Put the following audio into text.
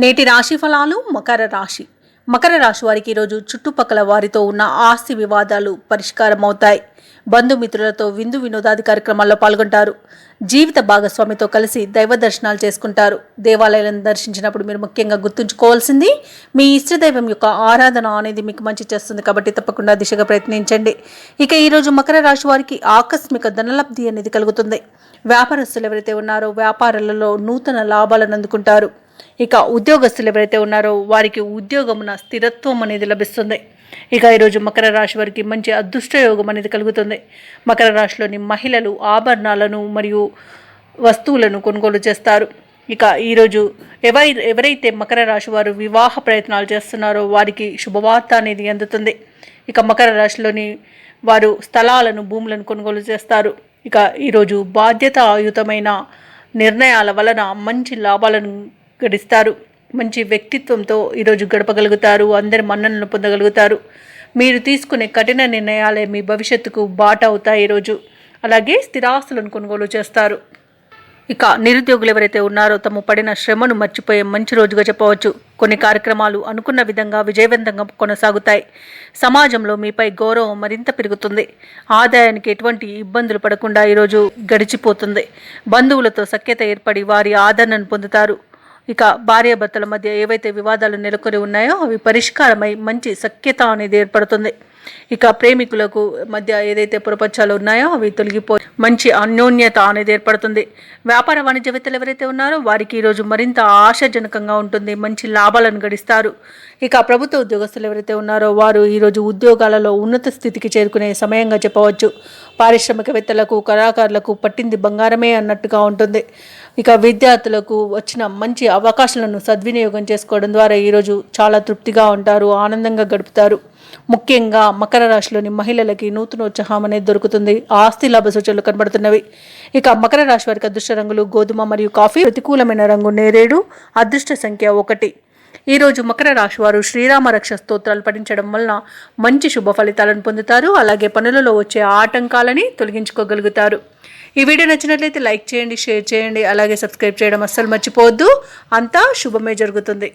నేటి రాశి ఫలాలు మకర రాశి. మకర రాశి వారికి ఈరోజు చుట్టుపక్కల వారితో ఉన్న ఆస్తి వివాదాలు పరిష్కారం అవుతాయి బంధుమిత్రులతో విందు వినోదాది కార్యక్రమాల్లో పాల్గొంటారు. జీవిత భాగస్వామితో కలిసి దైవ దర్శనాలు చేసుకుంటారు. దేవాలయాలను దర్శించినప్పుడు మీరు ముఖ్యంగా గుర్తుంచుకోవాల్సింది మీ ఇష్టదైవం యొక్క ఆరాధన అనేది మీకు మంచి చేస్తుంది కాబట్టి తప్పకుండా దిశగా ప్రయత్నించండి. ఇక ఈరోజు మకర రాశి వారికి ఆకస్మిక ధనలబ్ధి అనేది కలుగుతుంది. వ్యాపారస్తులు ఎవరైతే ఉన్నారో వ్యాపారాలలో నూతన లాభాలను అందుకుంటారు. ఇక ఉద్యోగస్తులు ఎవరైతే ఉన్నారో వారికి ఉద్యోగమున స్థిరత్వం అనేది లభిస్తుంది. ఇక ఈరోజు మకర రాశి వారికి మంచి అదృష్టయోగం అనేది కలుగుతుంది. మకర రాశిలోని మహిళలు ఆభరణాలను మరియు వస్తువులను కొనుగోలు చేస్తారు. ఇక ఈరోజు ఎవరి ఎవరైతే మకర రాశి వారు వివాహ ప్రయత్నాలు చేస్తున్నారో వారికి శుభవార్త అనేది అందుతుంది. ఇక మకర రాశిలోని వారు స్థలాలను భూములను కొనుగోలు చేస్తారు. ఇక ఈరోజు బాధ్యతాయుతమైన నిర్ణయాల వలన మంచి లాభాలను గడిస్తారు. మంచి వ్యక్తిత్వంతో ఈరోజు గడపగలుగుతారు. అందరి మన్ననలు పొందగలుగుతారు. మీరు తీసుకునే కఠిన నిర్ణయాలే మీ భవిష్యత్తుకు బాట అవుతాయి ఈరోజు అలాగే స్థిరాస్తులను కొనుగోలు చేస్తారు. ఇక నిరుద్యోగులు ఎవరైతే ఉన్నారో తమ పడిన శ్రమను మర్చిపోయే మంచి రోజుగా చెప్పవచ్చు. కొన్ని కార్యక్రమాలు అనుకున్న విధంగా విజయవంతంగా కొనసాగుతాయి. సమాజంలో మీపై గౌరవం మరింత పెరుగుతుంది. ఆదాయానికి ఎటువంటి ఇబ్బందులు పడకుండా ఈరోజు గడిచిపోతుంది. బంధువులతో సఖ్యత ఏర్పడి వారి ఆదరణను పొందుతారు. ఇక భార్యాభర్తల మధ్య ఏవైతే వివాదాలు నెలకొని ఉన్నాయో అవి పరిష్కారమై మంచి సఖ్యత అనేది ఏర్పడుతుంది. ఇక ప్రేమికులకు మధ్య ఏదైతే పొరపచ్చాలు ఉన్నాయో అవి తొలగిపోయి మంచి అన్యోన్యత అనేది ఏర్పడుతుంది. వ్యాపార వాణిజ్యవేత్తలు ఎవరైతే ఉన్నారో వారికి ఈరోజు మరింత ఆశాజనకంగా ఉంటుంది. మంచి లాభాలను గడిస్తారు. ఇక ప్రభుత్వ ఉద్యోగస్తులు ఎవరైతే ఉన్నారో వారు ఈరోజు ఉద్యోగాలలో ఉన్నత స్థితికి చేరుకునే సమయంగా చెప్పవచ్చు. పారిశ్రామికవేత్తలకు కళాకారులకు పట్టింది బంగారమే అన్నట్టుగా ఉంటుంది. ఇక విద్యార్థులకు వచ్చిన మంచి అవకాశాలను సద్వినియోగం చేసుకోవడం ద్వారా ఈరోజు చాలా తృప్తిగా ఉంటారు ఆనందంగా గడుపుతారు. ముఖ్యంగా మకర రాశిలోని మహిళలకి నూతనోత్సాహం అనేది దొరుకుతుంది. ఆస్తి లాభ సూచనలు కనబడుతున్నవి. ఇక మకర రాశి వారికి అదృష్ట రంగులు గోధుమ మరియు కాఫీ ప్రతికూలమైన రంగు నేరేడు అదృష్ట సంఖ్య ఒకటి. ఈరోజు మకర రాశి వారు శ్రీరామ రక్ష స్తోత్రాలు పఠించడం వలన మంచి శుభ ఫలితాలను పొందుతారు. అలాగే పనులలో వచ్చే ఆటంకాలని తొలగించుకోగలుగుతారు. ఈ వీడియో నచ్చినట్లయితే లైక్ చేయండి షేర్ చేయండి. అలాగే సబ్స్క్రైబ్ చేయడం అస్సలు మర్చిపోవద్దు. అంతా శుభమే జరుగుతుంది.